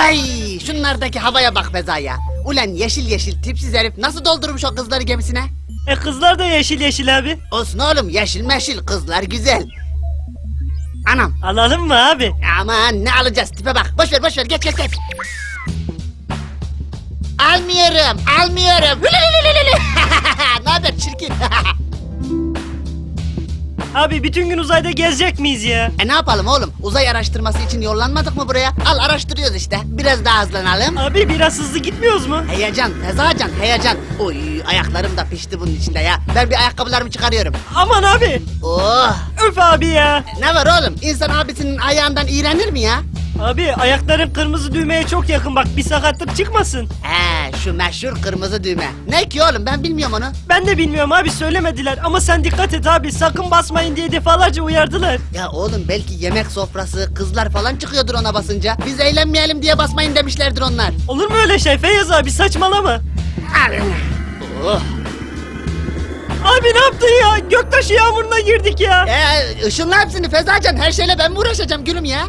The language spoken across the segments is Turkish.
Vay şunlardaki havaya bak Feza ya. Ulan yeşil yeşil tipsiz herif nasıl doldurmuş o kızları gemisine? E kızlar da yeşil yeşil abi. Olsun oğlum yeşil meşil kızlar güzel. Anam Alalım mı abi? aman ne alacağız tipe bak boş ver boş ver geç geç geç. Almıyorum almıyorum. ne haber çirkin? Abi bütün gün uzayda gezecek miyiz ya? e ne yapalım oğlum uzay araştırması için yollanmadık mı buraya? Al araştırıyoruz işte biraz daha hızlanalım. Abi biraz hızlı gitmiyoruz mu? Heyecan, fezacan, heyecan. Oy ayaklarım da pişti bunun içinde ya. Ben bir ayakkabılarımı çıkarıyorum. Aman abi. Oh! Öf abi ya. Ne var oğlum? İnsan abisinin ayağından iğrenir mi ya? Abi ayakların kırmızı düğmeye çok yakın bak bir sakatlık çıkmasın. He şu meşhur kırmızı düğme. Ne ki oğlum ben bilmiyorum onu. Ben de bilmiyorum abi söylemediler ama sen dikkat et abi sakın basmayın diye defalarca uyardılar. Ya oğlum belki yemek sofrası, kızlar falan çıkıyordur ona basınca. Biz eğlenmeyelim diye basmayın demişlerdir onlar. Olur mu öyle şey Feyyaz abi saçmalama. Oh. Abi ne yaptın ya? Göktaşı yağmuruna girdik ya. Ee, ışınla hepsini Fezacan. Her şeyle ben mi uğraşacağım gülüm ya?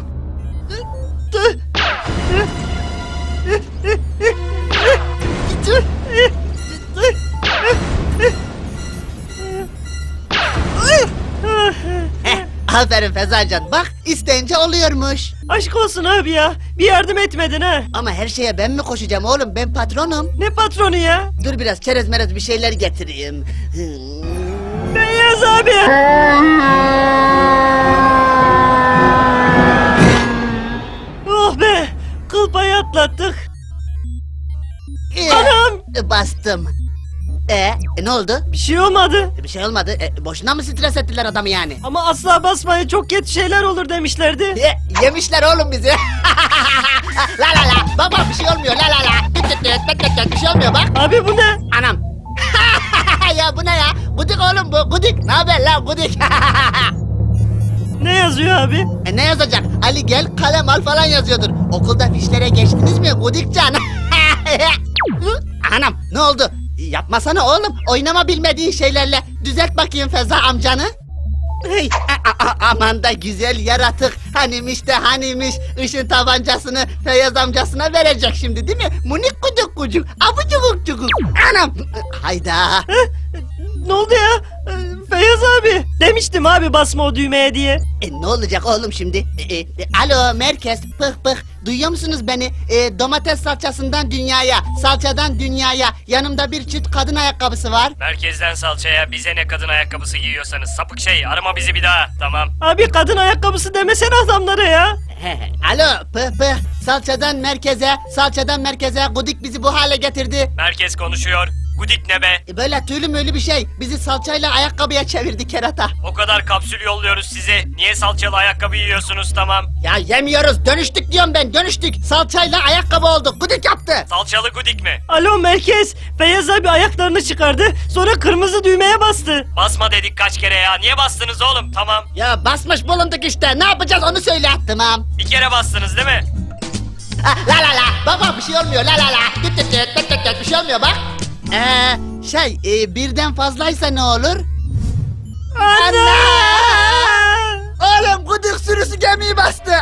Heh, aferin Fezacan. Bak isteyince oluyormuş. Aşk olsun abi ya. Bir yardım etmedin ha. Ama her şeye ben mi koşacağım oğlum? Ben patronum. Ne patronu ya? Dur biraz çerez merez bir şeyler getireyim. Hmm. Atlattık. Ee, Anam! Bastım. E, ne oldu? Bir şey olmadı. Bir şey olmadı. E, boşuna mı stres ettiler adamı yani? Ama asla basmayın çok kötü şeyler olur demişlerdi. E, yemişler oğlum bizi. la la la. Bak bir şey olmuyor. La la la. Tüt tüt tüt tüt tüt tüt. Bir şey olmuyor bak. Abi bu ne? Anam. ya bu ne ya? Gudik oğlum bu. Gudik. Ne haber la Gudik? Ne yazıyor abi? e, ne yazacak? Ali gel kalem al falan yazıyordur. Okulda fişlere geçtiniz mi Gudikcan? Anam ne oldu? Yapmasana oğlum. Oynama bilmediğin şeylerle. Düzelt bakayım Feza amcanı. Hey, a- a- aman da güzel yaratık. Hanimiş de hanimiş. Işın tabancasını Feyyaz amcasına verecek şimdi değil mi? Munik kucuk kucuk. Abucuk cuguk. Anam. Hayda. Ne oldu ya? Demiştim abi basma o düğmeye diye. E, ne olacak oğlum şimdi? E, e, alo merkez pıh pıh duyuyor musunuz beni? E, domates salçasından dünyaya, salçadan dünyaya yanımda bir çift kadın ayakkabısı var. Merkezden salçaya bize ne kadın ayakkabısı giyiyorsanız sapık şey arama bizi bir daha tamam. Abi kadın ayakkabısı demesene adamlara ya. alo pıh pıh salçadan merkeze, salçadan merkeze Gudik bizi bu hale getirdi. Merkez konuşuyor. Gudik ne be? E, böyle tüylü müylü bir şey bizi salçayla ayakkabıya çevirdi kerata. O kadar kapsül yolluyoruz size. Niye salçalı ayakkabı yiyorsunuz tamam? Ya yemiyoruz dönüştük diyorum ben dönüştük. Salçayla ayakkabı olduk Gudik yaptı. Salçalı gudik mi? Alo merkez. Feyyaz abi ayaklarını çıkardı. Sonra kırmızı düğmeye bastı. Basma dedik kaç kere ya. Niye bastınız oğlum? Tamam. Ya basmış bulunduk işte ne yapacağız onu söyle tamam. Bir kere bastınız değil mi? Ha, la la la. Bak bak bir şey olmuyor. La la la. Tüt tüt tüt tüt tüt. Bir şey olmuyor bak. Ee, şey e, birden fazlaysa ne olur? Anne! Oğlum gıdık sürüsü gemiyi bastı.